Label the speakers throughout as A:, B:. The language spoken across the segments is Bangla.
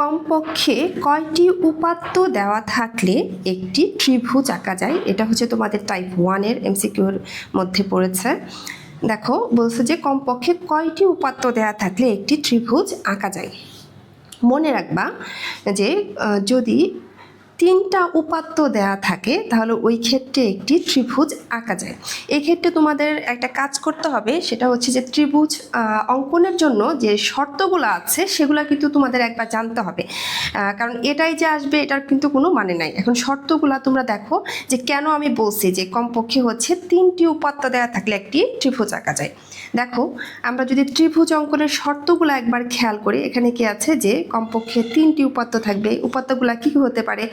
A: কমপক্ষে কয়টি উপাত্ত দেওয়া থাকলে একটি ত্রিভুজ আঁকা যায়? এটা হচ্ছে তোমাদের টাইপ ওয়ানের এমসিকিউর মধ্যে পড়েছে। দেখো, বলছে যে কমপক্ষে কয়টি উপাত্ত দেওয়া থাকলে একটি ত্রিভুজ আঁকা যায়? মনে রাখবা যে যদি তিনটা উপাত্ত দেয়া থাকে, তাহলে ওই ক্ষেত্রে একটি ত্রিভুজ আঁকা যায়। এক্ষেত্রে তোমাদের একটা কাজ করতে হবে, সেটা হচ্ছে যে ত্রিভুজ অঙ্কনের জন্য যে শর্তগুলো আছে, সেগুলো কিন্তু তোমাদের একবার জানতে হবে। কারণ এটাই যে আসবে, এটার কিন্তু কোনো মানে নাই। এখন শর্তগুলো তোমরা দেখো যে কেন আমি বলছি যে কমপক্ষে হচ্ছে তিনটি উপাত্ত দেওয়া থাকলে একটি ত্রিভুজ আঁকা যায়। দেখো, আমরা যদি ত্রিভুজ অঙ্কনের শর্তগুলো একবার খেয়াল করি, এখানে কি আছে যে কমপক্ষে তিনটি উপাত্ত থাকবে। উপাত্তগুলো কী কী হতে পারে?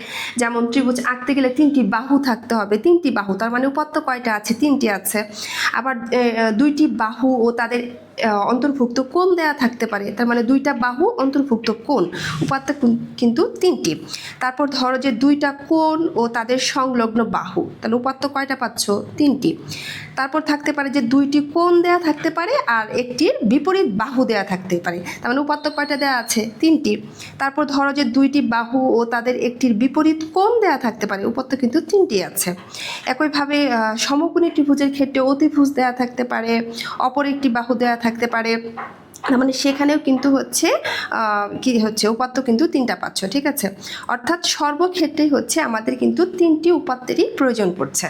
A: যেমন ত্রিভুজ আঁকতে গেলে তিনটি বাহু থাকতে হবে। তিনটি বাহু, তার মানে উপাত্ত কয়টা আছে? তিনটি আছে। আবার দুইটি বাহু ও তাদের অন্তর্ভুক্ত কোণ দেয়া থাকতে পারে। তার মানে দুইটা বাহু অন্তর্ভুক্ত কোণ, উপাত্ত কিন- কিন্তু তিনটি। তারপর ধরো যে দুইটা কোণ ও তাদের সংলগ্ন বাহু, তাহলে উপাত্ত কয়টা পাচ্ছ? তিনটি। তারপর থাকতে পারে যে দুইটি কোণ দেয়া থাকতে পারে আর একটির বিপরীত বাহু দেয়া থাকতে পারে। তার মানে উপাত্ত কয়টা দেয়া আছে? তিনটি। তারপর ধরো যে দুইটি বাহু ও তাদের একটির বিপরীত কোণ দেয়া থাকতে পারে, উপাত্ত কিন্তু তিনটি আছে। একইভাবে সমকোণী ত্রিভুজের ক্ষেত্রে অতিভুজ দেয়া থাকতে পারে, অপর একটি বাহু দেয়া থাকতে পারে। মানে সেখানেও কিন্তু হচ্ছে কি হচ্ছে, উপাত্ত কিন্তু তিনটা পাচ্ছ, ঠিক আছে? অর্থাৎ সর্বক্ষেত্রেই হচ্ছে আমাদের কিন্তু তিনটি উপাত্তেরই প্রয়োজন পড়ছে।